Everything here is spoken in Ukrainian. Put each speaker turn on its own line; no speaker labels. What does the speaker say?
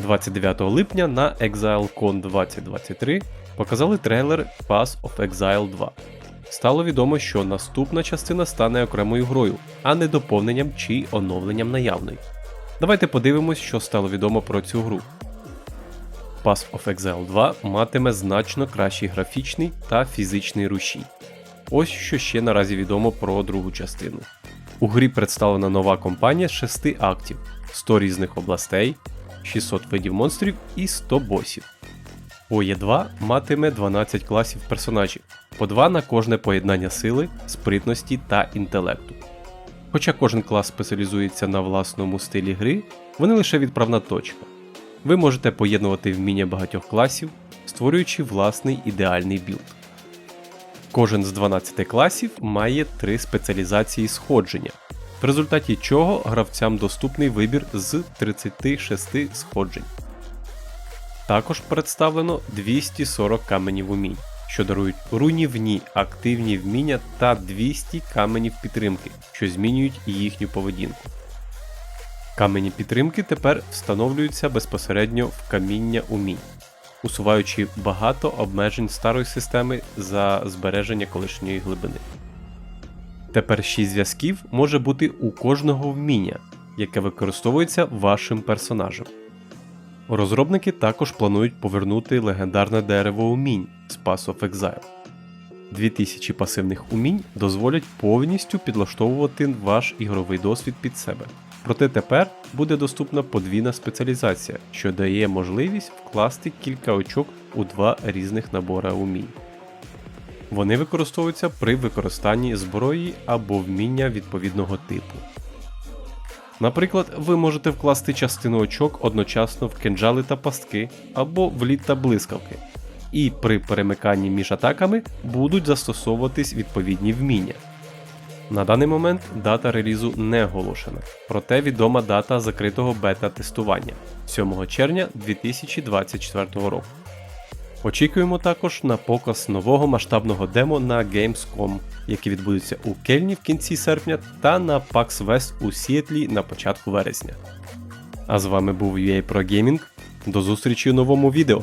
29 липня на ExileCon 2023 показали трейлер Pass of Exile 2. Стало відомо, що наступна частина стане окремою грою, а не доповненням чи оновленням наявної. Давайте подивимось, що стало відомо про цю гру. Pass of Exile 2 матиме значно кращий графічний та фізичний рушій. Ось що ще наразі відомо про другу частину. У грі представлена нова компанія з 6 актів, 100 різних областей, 600 видів монстрів і 100 босів. OE 2 матиме 12 класів персонажів, по 2 на кожне поєднання сили, спритності та інтелекту. Хоча кожен клас спеціалізується на власному стилі гри, вони лише відправна точка. Ви можете поєднувати вміння багатьох класів, створюючи власний ідеальний білд. Кожен з 12 класів має 3 спеціалізації сходження, в результаті чого гравцям доступний вибір з 36 сходжень. Також представлено 240 каменів умінь, що дарують руйнівні активні вміння та 200 каменів підтримки, що змінюють їхню поведінку. Камені підтримки тепер встановлюються безпосередньо в каміння умінь, усуваючи багато обмежень старої системи за збереження колишньої глибини. Тепер 6 зв'язків може бути у кожного вміння, яке використовується вашим персонажем. Розробники також планують повернути легендарне дерево умінь з Pass of Exile. 2000 пасивних умінь дозволять повністю підлаштовувати ваш ігровий досвід під себе. Проте тепер буде доступна подвійна спеціалізація, що дає можливість вкласти кілька очок у два різних набори умінь. Вони використовуються при використанні зброї або вміння відповідного типу. Наприклад, ви можете вкласти частину очок одночасно в кинджали та пастки або в лід та блискавки, і при перемиканні між атаками будуть застосовуватись відповідні вміння. На даний момент дата релізу не оголошена, проте відома дата закритого бета-тестування 7 червня 2024 року. Очікуємо також на показ нового масштабного демо на Gamescom, який відбудеться у Кельні в кінці серпня та на PAX West у Сіетлі на початку вересня. А з вами був UA Pro Gaming. До зустрічі у новому відео.